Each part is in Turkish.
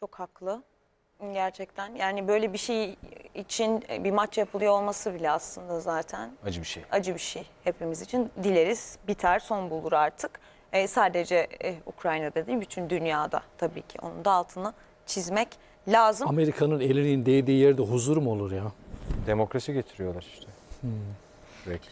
Çok haklı. Gerçekten. Yani böyle bir şey için bir maç yapılıyor olması bile aslında zaten Acı bir şey. acı bir şey hepimiz için. Dileriz biter, son bulur artık. Ee, sadece e, Ukrayna'da değil, bütün dünyada tabii ki. Onun da altını çizmek lazım. Amerika'nın elinin değdiği yerde huzur mu olur ya? Demokrasi getiriyorlar işte.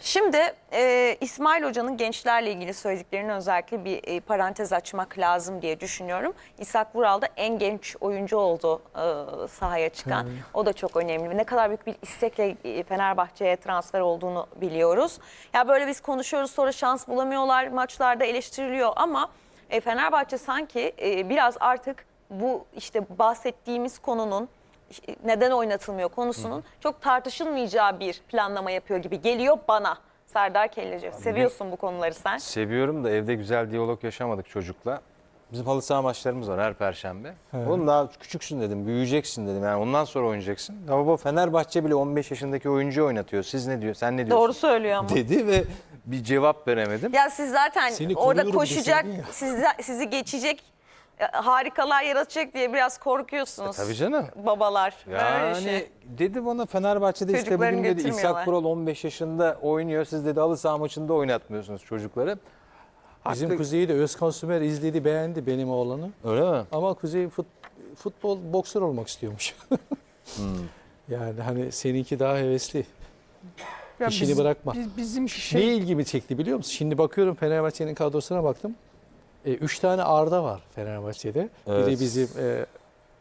Şimdi e, İsmail Hoca'nın gençlerle ilgili söylediklerini özellikle bir e, parantez açmak lazım diye düşünüyorum. İshak Vural da en genç oyuncu oldu e, sahaya çıkan. O da çok önemli. Ne kadar büyük bir istekle e, Fenerbahçe'ye transfer olduğunu biliyoruz. Ya böyle biz konuşuyoruz sonra şans bulamıyorlar maçlarda eleştiriliyor ama e, Fenerbahçe sanki e, biraz artık bu işte bahsettiğimiz konunun neden oynatılmıyor konusunun çok tartışılmayacağı bir planlama yapıyor gibi geliyor bana. Serdar Kelleci. Seviyorsun bu konuları sen. Seviyorum da evde güzel diyalog yaşamadık çocukla. Bizim halı saha maçlarımız var her perşembe. Oğlum daha küçüksün dedim, büyüyeceksin dedim. Yani ondan sonra oynayacaksın. Ama bu Fenerbahçe bile 15 yaşındaki oyuncu oynatıyor. Siz ne diyor? Sen ne diyorsun? Doğru söylüyor ama. dedi ve bir cevap veremedim. Ya siz zaten Seni orada koruyorum koşacak, ya. sizi, sizi geçecek, harikalar yaratacak diye biraz korkuyorsunuz. E, tabii canım. Babalar. Yani şey. dedi bana Fenerbahçe'de işte bugün dedi. İshak Kural 15 yaşında oynuyor. Siz dedi halı saha maçında oynatmıyorsunuz çocukları. Bizim Haklı- Kuzey'i de Özkan Sümer izledi beğendi benim oğlanı. Öyle mi? Ama Kuzey fut, futbol boksör olmak istiyormuş. Hmm. Yani hani seninki daha hevesli. Ya İşini biz- bırakma. Biz, bizim şey... Ne ilgimi çekti biliyor musun? Şimdi bakıyorum Fenerbahçe'nin kadrosuna baktım. E, üç tane Arda var Fenerbahçe'de. Evet. Biri bizim e,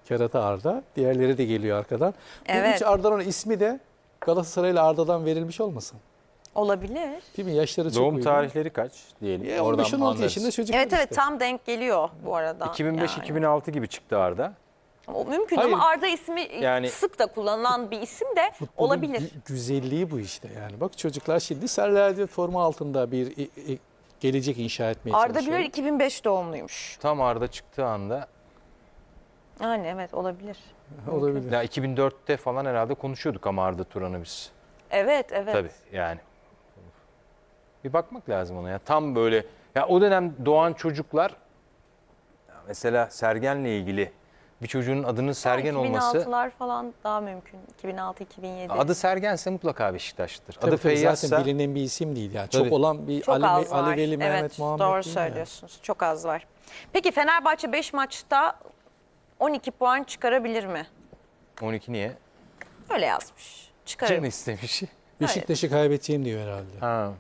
Kerata Arda. Diğerleri de geliyor arkadan. Bu Evet. üç Arda'nın ismi de Galatasaray'la Arda'dan verilmiş olmasın? Olabilir. Değil mi? Yaşları çok Doğum uygun. tarihleri kaç diyelim. E, Oradan 15-16 anlarız. yaşında çocuklar Evet evet işte. tam denk geliyor bu arada. 2005-2006 gibi çıktı Arda. O mümkün Hayır. ama Arda ismi Yani- sık da kullanılan bir isim de olabilir. gü- güzelliği bu işte yani. Bak çocuklar şimdi Serladio forma altında bir e, e, gelecek inşa etmeye Arda çalışıyor. Güler 2005 doğumluymuş. Tam Arda çıktığı anda Yani evet olabilir. Olabilir. ya 2004'te falan herhalde konuşuyorduk ama Arda Turan'ı biz. Evet evet. Tabii yani. Bir bakmak lazım ona ya. Tam böyle ya o dönem doğan çocuklar ya mesela Sergen'le ilgili bir çocuğun adının Sergen olması 2006'lar falan daha mümkün. 2006-2007. adı Sergense mutlaka Beşiktaş'tır. Tabii Adı tabii Feyyaz'sa zaten bilinen bir isim değil yani. Tabii. Çok olan bir Çok Ali, az var. Ali Veli Mehmet evet, Muhammed doğru değil yani. söylüyorsunuz. Çok az var. Peki Fenerbahçe 5 maçta 12 puan çıkarabilir mi? 12 niye? Öyle yazmış. Çıkarır. Canı istemiş. Beşiktaş'ı kaybedeceğim diyor herhalde. Ha.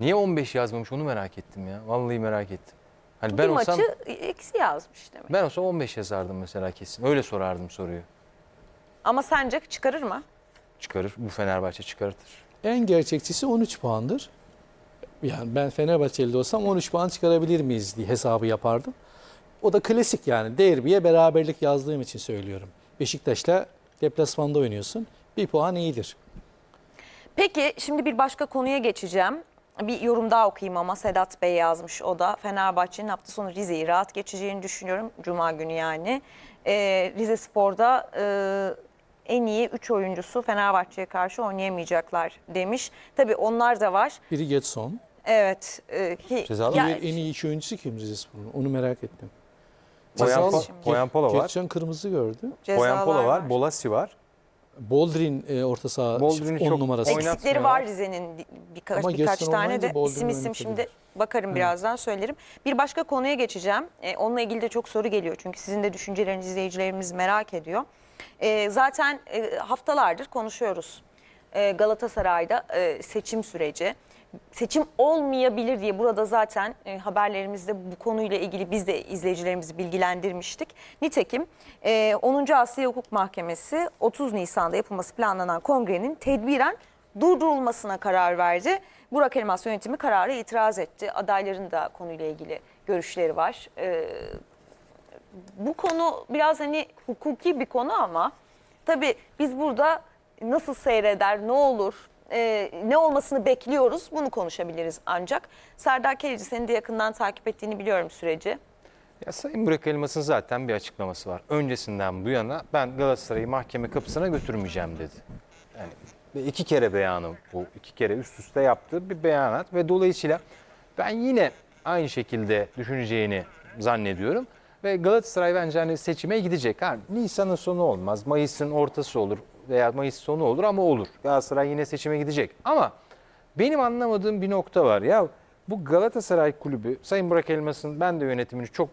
Niye 15 yazmamış onu merak ettim ya. Vallahi merak ettim. Hani bir ben olsam maçı eksi yazmış demek. ben olsam 15 yazardım mesela kesin. Öyle sorardım soruyu. Ama sence çıkarır mı? Çıkarır. Bu Fenerbahçe çıkartır. En gerçekçisi 13 puandır. Yani ben Fenerbahçeli olsam 13 puan çıkarabilir miyiz diye hesabı yapardım. O da klasik yani derbiye beraberlik yazdığım için söylüyorum. Beşiktaş'la deplasmanda oynuyorsun. Bir puan iyidir. Peki şimdi bir başka konuya geçeceğim. Bir yorum daha okuyayım ama Sedat Bey yazmış o da. Fenerbahçe'nin hafta sonu Rize'yi rahat geçeceğini düşünüyorum. Cuma günü yani. Ee, Rize Spor'da e, en iyi 3 oyuncusu Fenerbahçe'ye karşı oynayamayacaklar demiş. Tabii onlar da var. Biri Getson. Evet. E, ki, Cezalı ya- en iyi iki oyuncusu kim Rizespor'un? Onu merak ettim. Poyanpo- Cezalı. Poyanpola var. Getson kırmızı gördü. cezalar Poyanpola var. Bolasi var. Boldrin e, orta saha Boldrin'i 10 çok numarası. Eksikleri var Rize'nin birkaç, Ama birkaç tane de Boldrin isim isim şimdi bakarım birazdan söylerim. Bir başka konuya geçeceğim. Ee, onunla ilgili de çok soru geliyor çünkü sizin de düşüncelerinizi izleyicilerimiz merak ediyor. Ee, zaten e, haftalardır konuşuyoruz. Ee, Galatasaray'da e, seçim süreci. Seçim olmayabilir diye burada zaten e, haberlerimizde bu konuyla ilgili biz de izleyicilerimizi bilgilendirmiştik. Nitekim e, 10. Asya Hukuk Mahkemesi 30 Nisan'da yapılması planlanan kongrenin tedbiren durdurulmasına karar verdi. Burak Elmas yönetimi karara itiraz etti. Adayların da konuyla ilgili görüşleri var. Ee, bu konu biraz hani hukuki bir konu ama tabii biz burada nasıl seyreder, ne olur, e, ne olmasını bekliyoruz bunu konuşabiliriz ancak. Serdar Keleci senin de yakından takip ettiğini biliyorum süreci. Ya Sayın Burak Elmas'ın zaten bir açıklaması var. Öncesinden bu yana ben Galatasaray'ı mahkeme kapısına götürmeyeceğim dedi. Yani iki kere beyanı bu. iki kere üst üste yaptığı bir beyanat ve dolayısıyla ben yine aynı şekilde düşüneceğini zannediyorum. Ve Galatasaray bence hani seçime gidecek. Ha, Nisan'ın sonu olmaz. Mayıs'ın ortası olur veya Mayıs sonu olur ama olur. Galatasaray yine seçime gidecek. Ama benim anlamadığım bir nokta var. Ya bu Galatasaray kulübü Sayın Burak Elmas'ın ben de yönetimini çok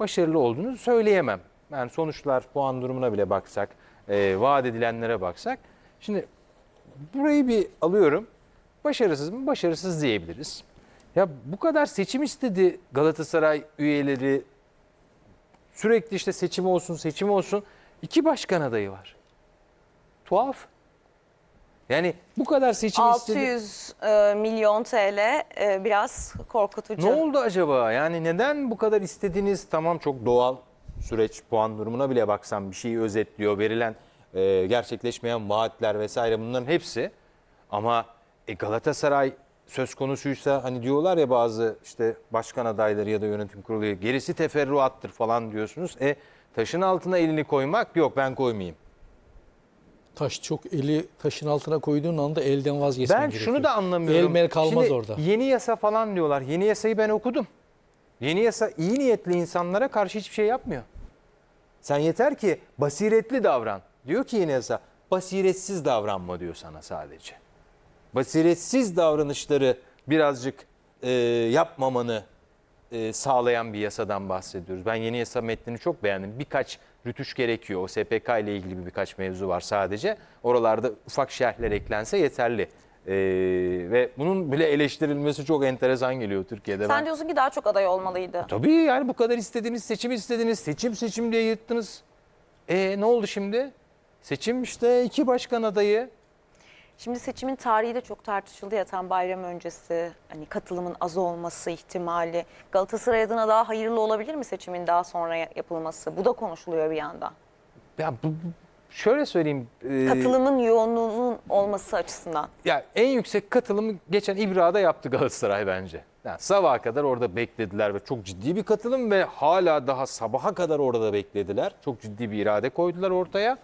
başarılı olduğunu söyleyemem. Yani sonuçlar puan durumuna bile baksak, e, vaat edilenlere baksak. Şimdi burayı bir alıyorum. Başarısız mı? Başarısız diyebiliriz. Ya bu kadar seçim istedi Galatasaray üyeleri. Sürekli işte seçim olsun, seçim olsun. İki başkan adayı var. Tuhaf. Yani bu kadar seçim istedi. 600 e, milyon TL e, biraz korkutucu. Ne oldu acaba? Yani neden bu kadar istediğiniz tamam çok doğal süreç puan durumuna bile baksam bir şeyi özetliyor. Verilen e, gerçekleşmeyen vaatler vesaire bunların hepsi. Ama e, Galatasaray söz konusuysa hani diyorlar ya bazı işte başkan adayları ya da yönetim kurulu gerisi teferruattır falan diyorsunuz. E taşın altına elini koymak yok ben koymayayım. Taş çok eli taşın altına koyduğun anda elden vazgeçmen Ben gerekiyor. şunu da anlamıyorum. El mel kalmaz Şimdi orada. Yeni yasa falan diyorlar. Yeni yasayı ben okudum. Yeni yasa iyi niyetli insanlara karşı hiçbir şey yapmıyor. Sen yeter ki basiretli davran. Diyor ki yeni yasa basiretsiz davranma diyor sana sadece. Basiretsiz davranışları birazcık e, yapmamanı e, sağlayan bir yasadan bahsediyoruz. Ben yeni yasa metnini çok beğendim. Birkaç rütuş gerekiyor. O SPK ile ilgili birkaç mevzu var sadece. Oralarda ufak şerhler eklense yeterli. E, ve bunun bile eleştirilmesi çok enteresan geliyor Türkiye'de. Sen Ben- diyorsun ki daha çok aday olmalıydı. Tabii yani bu kadar istediğiniz seçim istediniz. Seçim seçim diye yırttınız. E ne oldu şimdi? Seçim işte iki başkan adayı. Şimdi seçimin tarihi de çok tartışıldı ya tam bayram öncesi. Hani katılımın az olması ihtimali. Galatasaray adına daha hayırlı olabilir mi seçimin daha sonra ya- yapılması? Bu da konuşuluyor bir yandan. Ya bu, bu- şöyle söyleyeyim. e, Katılımın yoğunluğunun olması açısından. Ya en yüksek katılımı geçen İbra'da yaptı Galatasaray bence. Yani sabaha kadar orada beklediler ve çok ciddi bir katılım ve hala daha sabaha kadar orada beklediler. Çok ciddi bir irade koydular ortaya.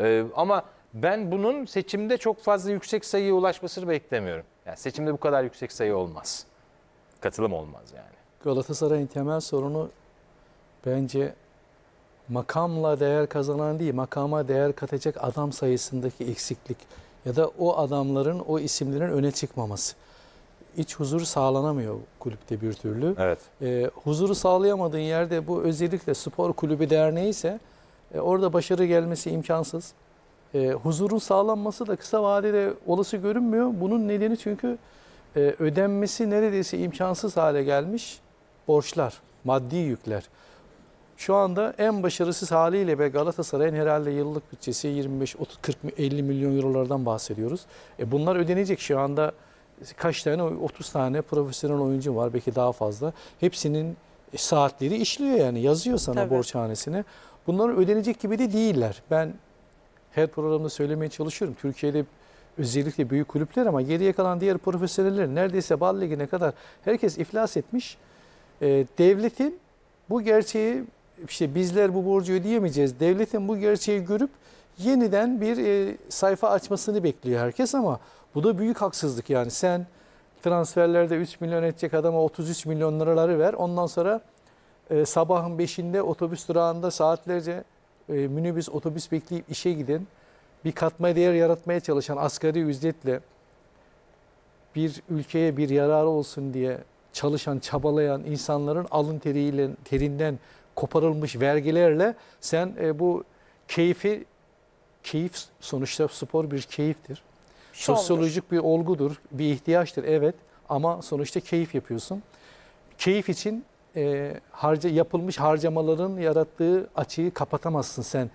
Ee, ama ben bunun seçimde çok fazla yüksek sayıya ulaşmasını beklemiyorum. Yani seçimde bu kadar yüksek sayı olmaz. Katılım olmaz yani. Galatasaray'ın temel sorunu bence makamla değer kazanan değil, makama değer katacak adam sayısındaki eksiklik ya da o adamların, o isimlerin öne çıkmaması. İç huzur sağlanamıyor kulüpte bir türlü. Evet. E, huzuru sağlayamadığın yerde bu özellikle spor kulübü derneği ise e, orada başarı gelmesi imkansız. E, huzurun sağlanması da kısa vadede olası görünmüyor. Bunun nedeni çünkü e, ödenmesi neredeyse imkansız hale gelmiş borçlar, maddi yükler. Şu anda en başarısız haliyle ve Galatasaray'ın herhalde yıllık bütçesi 25, 30, 40, 50 milyon eurolardan bahsediyoruz. E bunlar ödenecek şu anda kaç tane 30 tane profesyonel oyuncu var belki daha fazla. Hepsinin saatleri işliyor yani yazıyor sana Tabii. borçhanesine. Bunlar ödenecek gibi de değiller. Ben her programda söylemeye çalışıyorum. Türkiye'de özellikle büyük kulüpler ama geriye kalan diğer profesyoneller neredeyse bal ligine kadar herkes iflas etmiş. Ee, devletin bu gerçeği işte bizler bu borcu ödeyemeyeceğiz. Devletin bu gerçeği görüp yeniden bir e, sayfa açmasını bekliyor herkes ama bu da büyük haksızlık yani sen transferlerde 3 milyon edecek adama 33 milyon liraları ver ondan sonra e, sabahın 5'inde otobüs durağında saatlerce e, minibüs otobüs bekleyip işe giden bir katma değer yaratmaya çalışan asgari ücretle bir ülkeye bir yararı olsun diye çalışan, çabalayan insanların alın teriyle, terinden koparılmış vergilerle sen e, bu keyfi keyif sonuçta spor bir keyiftir. Şovdur. Sosyolojik bir olgudur, bir ihtiyaçtır evet ama sonuçta keyif yapıyorsun. Keyif için e, harca yapılmış harcamaların yarattığı açığı kapatamazsın sen.